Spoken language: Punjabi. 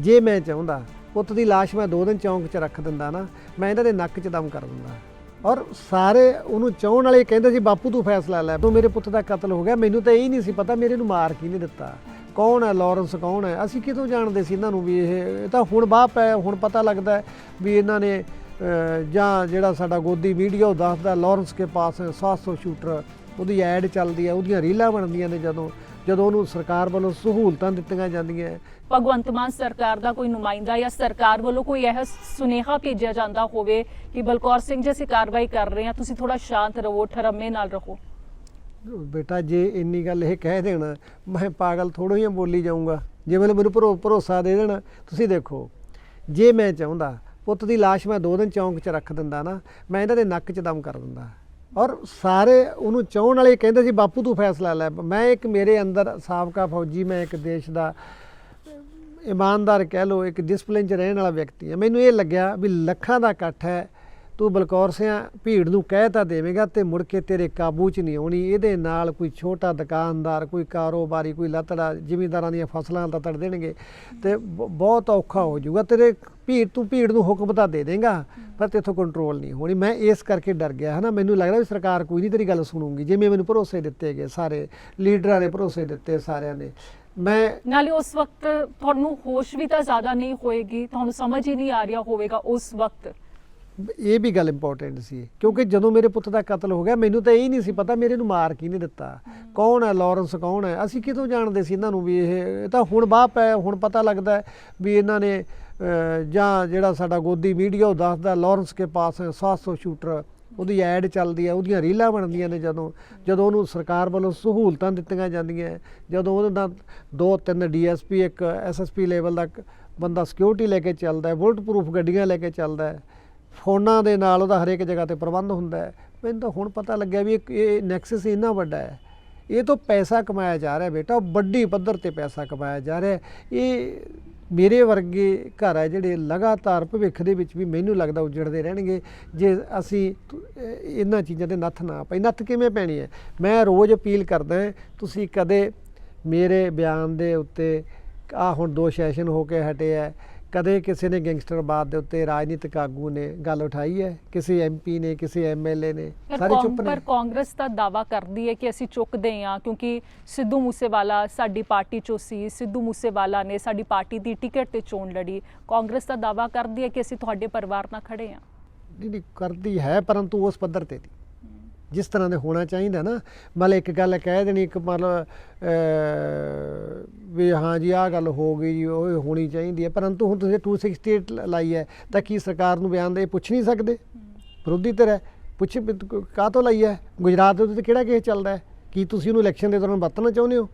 ਜੇ ਮੈਂ ਚਾਹੁੰਦਾ, ਪੁੱਤ ਦੀ ਲਾਸ਼ ਮੈਂ ਦੋ ਦਿਨ ਚੌਂਕ 'ਚ ਰੱਖ ਦਿੰਦਾ ਨਾ, ਮੈਂ ਇਹਨਾਂ ਦੇ ਨੱਕ 'ਚ ਦਮ ਕਰ ਦਿੰਦਾ। ਔਰ ਸਾਰੇ ਉਹਨੂੰ ਚਾਹਣ ਵਾਲੇ ਕਹਿੰਦੇ ਸੀ, ਬਾਪੂ, ਤੂੰ ਫੈਸਲਾ ਲੈ, ਤੂੰ ਮੇਰੇ ਪੁੱਤ ਦਾ ਕਤਲ ਹੋ ਗਿਆ, ਮੈਨੂੰ ਤਾਂ ਇਹ ਨਹੀਂ ਸੀ ਪਤਾ ਮੇਰੇ ਨੂੰ ਮਾਰ ਕੀ ਨਹੀਂ ਦਿੱਤਾ। ਕੌਣ ਹੈ, ਲਾਰੈਂਸ ਕੌਣ ਹੈ? ਅਸੀਂ ਕਿਦੋਂ ਜਾਣਦੇ ਸੀ ਇਹਨਾਂ ਨੂੰ ਵੀ ਇਹ ਤਾਂ ਹੁਣ ਬਾਪ ਹੈ, ਹੁਣ ਪਤਾ ਲੱਗਦਾ ਵੀ ਇਹਨਾਂ ਨੇ ਜਾਂ ਜਿਹੜਾ ਸਾਡਾ ਗੋਦੀ ਵੀਡੀਓ ਦੱਸਦਾ, ਲਾਰੈਂਸ ਕੇ ਪਾਸ 700 ਸ਼ੂਟਰ, ਉਹਦੀ ਐਡ ਚੱਲਦੀ ਹੈ, ਉਹਦੀਆਂ ਰੀਲਾਂ ਬਣਦੀਆਂ ਨੇ ਜਦੋਂ। ਜਦੋਂ ਉਹਨੂੰ ਸਰਕਾਰ ਵੱਲੋਂ ਸਹੂਲਤਾਂ ਦਿੱਤੀਆਂ ਜਾਂਦੀਆਂ ਭਗਵੰਤ ਮਾਨ ਸਰਕਾਰ ਦਾ ਕੋਈ ਨੁਮਾਇੰਦਾ ਜਾਂ ਸਰਕਾਰ ਵੱਲੋਂ ਕੋਈ ਇਹ ਸੁਨੇਹਾ ਭੇਜਿਆ ਜਾਂਦਾ ਹੋਵੇ ਕਿ ਬਲਕੌਰ ਸਿੰਘ ਜੀ ਅਸੀਂ ਕਾਰਵਾਈ ਕਰ ਰਹੇ ਹਾਂ ਤੁਸੀਂ ਥੋੜਾ ਸ਼ਾਂਤ ਰਹੋ ਠਰਮੇ ਨਾਲ ਰਹੋ। ਬੇਟਾ ਜੇ ਇੰਨੀ ਗੱਲ ਇਹ ਕਹਿ ਦੇਣ ਮੈਂ ਪਾਗਲ ਥੋੜ੍ਹਾ ਹੀ ਬੋਲੀ ਜਾਊਂਗਾ। ਜੇ ਮੈਨੂੰ ਮੈਨੂੰ ਭਰੋ- ਭਰੋਸਾ ਦੇ ਦੇਣ ਤੁਸੀਂ ਦੇਖੋ ਜੇ ਮੈਂ ਚਾਹੁੰਦਾ ਪੁੱਤ ਦੀ ਲਾਸ਼ ਮੈਂ ਦੋ ਦਿਨ ਚੌਂਕ 'ਚ ਰੱਖ ਦਿੰਦਾ ਨਾ ਮੈਂ ਇਹਨਾਂ ਦੇ ਨੱਕ 'ਚ ਦਮ ਕਰ ਦਿੰਦਾ। ਔਰ ਸਾਰੇ ਉਹਨੂੰ ਚਾਹਣ ਵਾਲੇ ਕਹਿੰਦੇ ਸੀ, ਬਾਪੂ ਤੂੰ ਫੈਸਲਾ ਲੈ। ਮੈਂ ਇੱਕ ਮੇਰੇ ਅੰਦਰ ਸਾਬਕਾ ਫੌਜੀ, ਮੈਂ ਇੱਕ ਦੇਸ਼ ਦਾ ਇਮਾਨਦਾਰ ਕਹਿ ਲੋ ਇੱਕ ਡਿਸਪਲਿਨ 'ਚ ਰਹਿਣ ਵਾਲਾ ਵਿਅਕਤੀ ਹੈ। ਮੈਨੂੰ ਇਹ ਲੱਗਿਆ ਵੀ ਲੱਖਾਂ ਦਾ ਇਕੱਠ ਹੈ ਤੂੰ ਬਲਕੌਰ ਸਿਆ ਭੀੜ ਨੂੰ ਕਹਿ ਤਾਂ ਦੇਵੇਂਗਾ ਤੇ ਮੁੜ ਕੇ ਤੇਰੇ ਕਾਬੂ 'ਚ ਨਹੀਂ ਆਉਣੀ। ਇਹਦੇ ਨਾਲ ਕੋਈ ਛੋਟਾ ਦੁਕਾਨਦਾਰ, ਕੋਈ ਕਾਰੋਬਾਰੀ, ਕੋਈ ਲਤੜਾ ਜ਼ਿਮੀਂਦਾਰਾਂ ਦੀਆਂ ਫਸਲਾਂ ਦਾ ਤੜ ਦੇਣਗੇ ਤੇ ਬਹੁਤ ਔਖਾ ਹੋ ਜਾਊਗਾ। ਤੇਰੇ ਭੀੜ, ਤੂੰ ਭੀੜ ਨੂੰ ਹੁਕਮ ਤਾਂ ਦੇ ਦੇਂਗਾ, ਪਰ ਤੇਥੋਂ ਕੰਟਰੋਲ ਨਹੀਂ ਹੋਣੀ। ਮੈਂ ਇਸ ਕਰਕੇ ਡਰ ਗਿਆ ਹੈ ਨਾ ਮੈਨੂੰ ਲੱਗਦਾ ਵੀ ਸਰਕਾਰ ਕੋਈ ਨਹੀਂ ਤੇਰੀ ਗੱਲ ਸੁਣੂਗੀ। ਜਿਵੇਂ ਮੈਨੂੰ ਭਰੋਸੇ ਦਿੱਤੇ ਗਏ ਸਾਰੇ, ਲੀਡਰਾਂ ਨੇ ਭਰੋਸੇ ਦਿੱਤੇ ਸਾਰਿਆਂ ਨੇ। ਮੈਂ ਨਾਲੇ ਉਸ ਵਕਤ ਤੁਹਾਨੂੰ ਹੋਸ਼ ਵੀ ਤਾਂ ਜ਼ਿਆਦਾ ਨਹੀਂ ਹੋਏਗੀ, ਤੁਹਾਨੂੰ ਸਮਝ ਹੀ ਨਹੀਂ ਆ ਰਿਹਾ ਹੋਵੇਗਾ ਉਸ ਵਕਤ। ਇਹ ਵੀ ਗੱਲ ਇੰਪੋਰਟੈਂਟ ਸੀ, ਕਿਉਂਕਿ ਜਦੋਂ ਮੇਰੇ ਪੁੱਤ ਦਾ ਕਤਲ ਹੋ ਗਿਆ, ਮੈਨੂੰ ਤਾਂ ਇਹ ਨਹੀਂ ਸੀ ਪਤਾ ਮੇਰੇ ਨੂੰ ਮਾਰ ਕੀ ਨਹੀਂ ਦਿੱਤਾ, ਕੌਣ ਹੈ, ਲਾਰੈਂਸ ਕੌਣ ਹੈ, ਅਸੀਂ ਕਿਦੋਂ ਜਾਣਦੇ ਸੀ ਇਹਨਾਂ ਨੂੰ ਵੀ ਇਹ ਤਾਂ ਹੁਣ ਬਾਪ ਪੈ ਹੁਣ ਪਤਾ ਲੱਗਦਾ ਵੀ ਇਹਨਾਂ ਨੇ ਜਾਂ ਜਿਹੜਾ ਸਾਡਾ ਗੋਦੀ ਮੀਡੀਆ ਉਹ ਦੱਸਦਾ ਲਾਰੈਂਸ ਕੇ ਪਾਸ 700 ਸ਼ੂਟਰ, ਉਹਦੀ ਐਡ ਚੱਲਦੀ ਹੈ, ਉਹਦੀਆਂ ਰੀਲਾਂ ਬਣਦੀਆਂ ਨੇ ਜਦੋਂ ਜਦੋਂ ਉਹਨੂੰ ਸਰਕਾਰ ਵੱਲੋਂ ਸਹੂਲਤਾਂ ਦਿੱਤੀਆਂ ਜਾਂਦੀਆਂ, ਜਦੋਂ ਉਹਦੇ ਨਾਲ ਦੋ ਤਿੰਨ ਡੀਐਸਪੀ, ਇੱਕ ਐਸਐਸਪੀ ਲੈਵਲ ਦਾ ਬੰਦਾ ਸਿਕਿਉਰਿਟੀ ਲੈ ਕੇ ਚੱਲਦਾ ਹੈ ਬੁਲਟ ਪ੍ਰੂਫ ਗੱਡੀਆਂ ਲੈ ਕੇ ਚੱਲਦਾ ਹੈ ਫੋਨਾਂ ਦੇ ਨਾਲ ਉਹਦਾ ਹਰੇਕ ਜਗ੍ਹਾ ਤੇ ਪ੍ਰਬੰਧ ਹੁੰਦਾ ਹੈ। ਮੈਨੂੰ ਤਾਂ ਹੁਣ ਪਤਾ ਲੱਗਿਆ ਵੀ ਇਹ- ਇਹ ਨੈਕਸਸ ਇੰਨਾ ਵੱਡਾ ਹੈ। ਇਹ ਤੋਂ ਪੈਸਾ ਕਮਾਇਆ ਜਾ ਰਿਹਾ ਬੇਟਾ ਵੱਡੀ ਪੱਧਰ ਤੇ ਪੈਸਾ ਕਮਾਇਆ ਜਾ ਰਿਹਾ ਇਹ ਮੇਰੇ ਵਰਗੇ ਘਰ ਹੈ ਜਿਹੜੇ ਲਗਾਤਾਰ ਭਵਿੱਖ ਦੇ ਵਿੱਚ ਵੀ ਮੈਨੂੰ ਲੱਗਦਾ ਉਜੜਦੇ ਰਹਿਣਗੇ ਜੇ ਅਸੀਂ ਇਹਨਾਂ ਚੀਜ਼ਾਂ ਦੇ ਨੱਥ ਨਾ ਪਈ। ਨੱਥ ਕਿਵੇਂ ਪੈਣੀ ਹੈ? ਮੈਂ ਰੋਜ਼ ਅਪੀਲ ਕਰਦਾ ਤੁਸੀਂ ਕਦੇ ਮੇਰੇ ਬਿਆਨ ਦੇ ਉੱਤੇ ਆ ਹੁਣ ਦੋ ਸੈਸ਼ਨ ਹੋ ਕੇ ਹਟੇ ਹੈ ਕਦੇ ਕਿਸੇ ਨੇ ਗੈਂਗਸਟਰਵਾਦ ਦੇ ਉੱਤੇ ਰਾਜਨੀਤਿਕ ਆਗੂ ਨੇ ਗੱਲ ਉਠਾਈ ਹੈ? ਕਿਸੇ ਐਮਪੀ ਨੇ ਕਿਸੇ ਐਮਐਲਏ ਨੇ? ਸਾਰੇ ਚੁੱਪ ਨੇ? ਪਰ ਕਾਂਗਰਸ ਤਾਂ ਦਾਵਾ ਕਰਦੀ ਹੈ ਕਿ ਅਸੀਂ ਚੁੱਕਦੇ ਹਾਂ ਕਿਉਂਕਿ ਸਿੱਧੂ ਮੂਸੇਵਾਲਾ ਸਾਡੀ ਪਾਰਟੀ ਚੋਂ ਸੀ ਸਿੱਧੂ ਮੂਸੇਵਾਲਾ ਨੇ ਸਾਡੀ ਪਾਰਟੀ ਦੀ ਟਿਕਟ ਤੇ ਚੋਣ ਲੜੀ। ਕਾਂਗਰਸ ਤਾਂ ਦਾਵਾ ਕਰਦੀ ਹੈ ਕਿ ਅਸੀਂ ਤੁਹਾਡੇ ਪਰਿਵਾਰ ਨਾਲ ਖੜੇ ਹਾਂ। ਨਹੀਂ ਨਹੀਂ ਕਰਦੀ ਹੈ ਪਰੰਤੂ ਉਸ ਪੱਧਰ ਤੇ ਨਹੀਂ। ਜਿਸ ਤਰ੍ਹਾਂ ਦੇ ਹੋਣਾ ਚਾਹੀਦਾ ਨਾ, ਮਤਲਬ ਇੱਕ ਗੱਲ ਕਹਿ ਦੇਣੀ, ਇੱਕ ਮਤਲਬ ਵੀ ਹਾਂ ਜੀ, ਆਹ ਗੱਲ ਹੋ ਗਈ ਜੀ, ਉਹ ਹੋਣੀ ਚਾਹੀਦੀ ਹੈ। ਪਰੰਤੂ ਹੁਣ ਤੁਸੀਂ 268 ਲ- ਲਾਈ ਹੈ, ਤਾਂ ਕੀ ਸਰਕਾਰ ਨੂੰ ਬਿਆਨ ਦੇ ਪੁੱਛ ਨਹੀਂ ਸਕਦੇ? ਵਿਰੋਧੀ ਧਿਰ ਹੈ, ਪੁੱਛ ਕਾਹ ਤੋਂ ਲਈ ਹੈ? ਗੁਜਰਾਤ ਦੇ ਉੱਤੇ ਕਿਹੜਾ ਕੇਸ ਚੱਲਦਾ ਹੈ? ਕੀ ਤੁਸੀਂ ਉਹਨੂੰ ਇਲੈਕਸ਼ਨ ਦੇ ਦੌਰਾਨ ਵਰਤਣਾ ਚਾਹੁੰਦੇ ਹੋ?